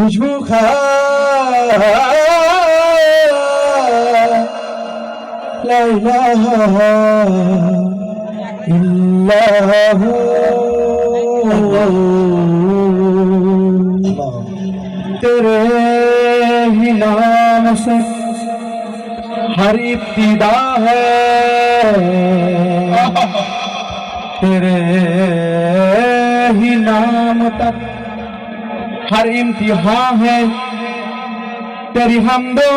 खुशबू खा तेरे ही नाम से हर इब्तिदा है। तेरे ही नाम तक हर इम्तिहा है। तेरी हमदो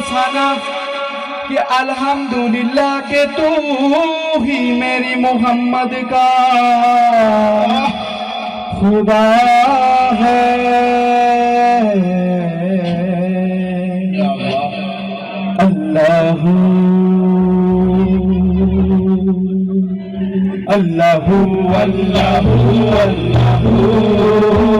सना, कि अल्हम्दुलिल्लाह के तू ही मेरी मोहम्मद का खुदा है। अल्लाह अल्लाह अल्लाह अल्लाह।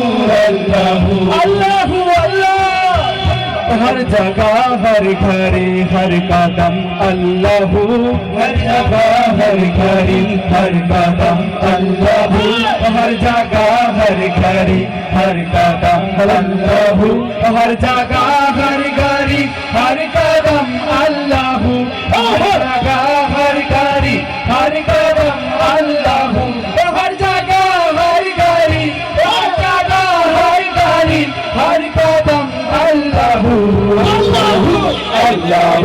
हर जगह हर घड़ी हर कदम अल्लाह हर जगह हर घड़ी हर कदम अल्लाह हर जगह हर घड़ी हर कदम अल्लाह हर जगह हर घड़ी हर कदम अल्लाह हर जगह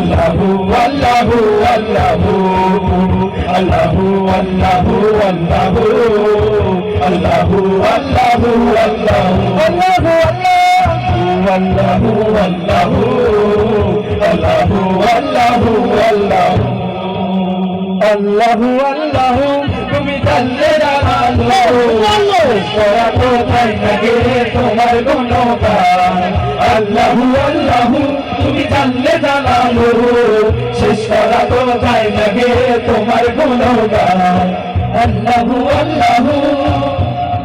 আল্লাহু আল্লাহু আল্লাহু আল্লাহু আল্লাহু আল্লাহু আল্লাহু আল্লাহু আল্লাহু আল্লাহু আল্লাহু আল্লাহু আল্লাহু আল্লাহু আল্লাহু আল্লাহু তুমি চলে তোমার গুণতা আল্লাহু আল্লাহু জানলে জানালো শেষ করা কোথায় লাগে তোমার গুণগান। আল্লাহু আল্লাহু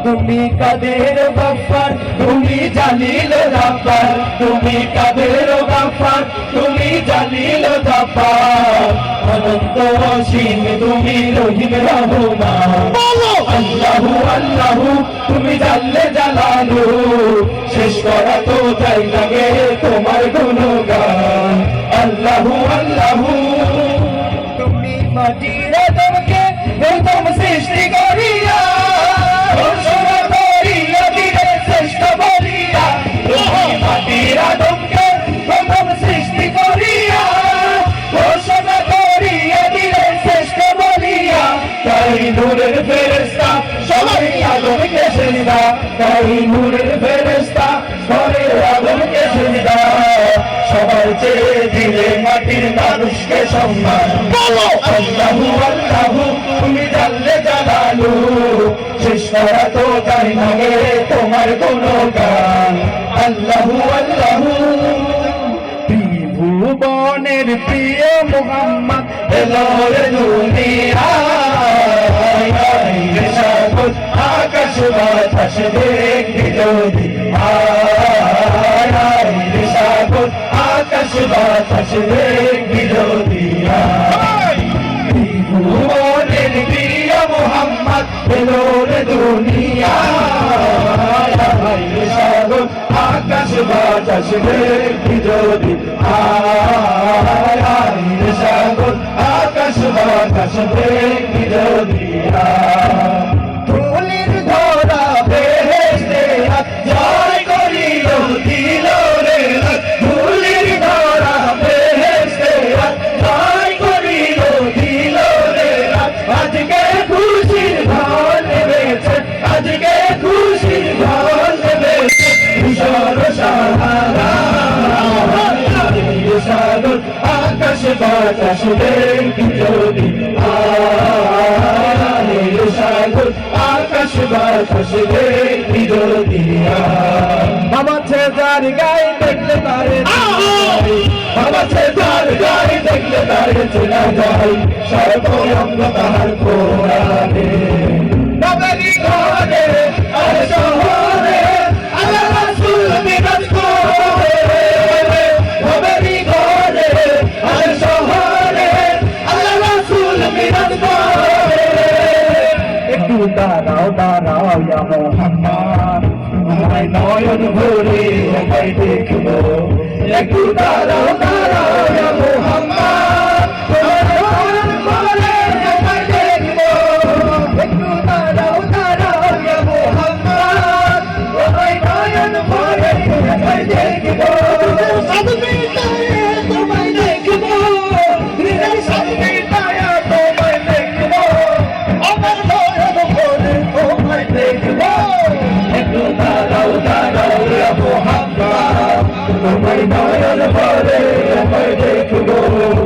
তুমি কাদের বাফার? তুমি জালিল জাফার। তুমি কাদের বাফার? তুমি জালিল জাফার। অনন্ত অসীম তুমি রহিম রহমান। আল্লাহু আল্লাহু তুমি জানলে জালালু শেষ করা তো চাই লাগে তোমার গুণগান। আল্লাহু আল্লাহু। তুমি মাটির আদমকে প্রথম সৃষ্টি করিয়া, ঘোষণা করিয়া সেজদা তাই নূরের ফেরেস্তা করে আদমকে সেজদা সবার চেয়ে দিলে মাটির মানুষকে সম্মান। বলো। আল্লাহু আল্লাহু তুমি জানলে জানালু। শেষ করা তো তাই নাগে তোমার কোনো গান। আল্লাহু আল্লাহু। ত্রিভুবনের প্রিয় মোহাম্মদ দুনিয়ায় সাগর আকাশ বাতাসে বিরোধী সাগর আকাশ বাতাসে বিরোধী প্রিয় মোহাম্মদ বেলোর দুনিয়া সাগর আকাশ বাতাসে বিরোধী সাগর আকাশ বাতাসে বিরোধী আকাশ দেখি যদি সাগর আকাশ বাতাস দেখি যদি ছেদার গায়ে দেখলে তারে আমার ছেদার গাড়ি দেখলে তারে চেনা যায় সর্বঙ্গ তাহার কোরআনে দাঁড়াও দাঁড়াও ইয়া মোহাম্মদ আমায় নয়ন ভরে একাই দেখব একটু দাঁড়াও I'm on the party, I'm take to go.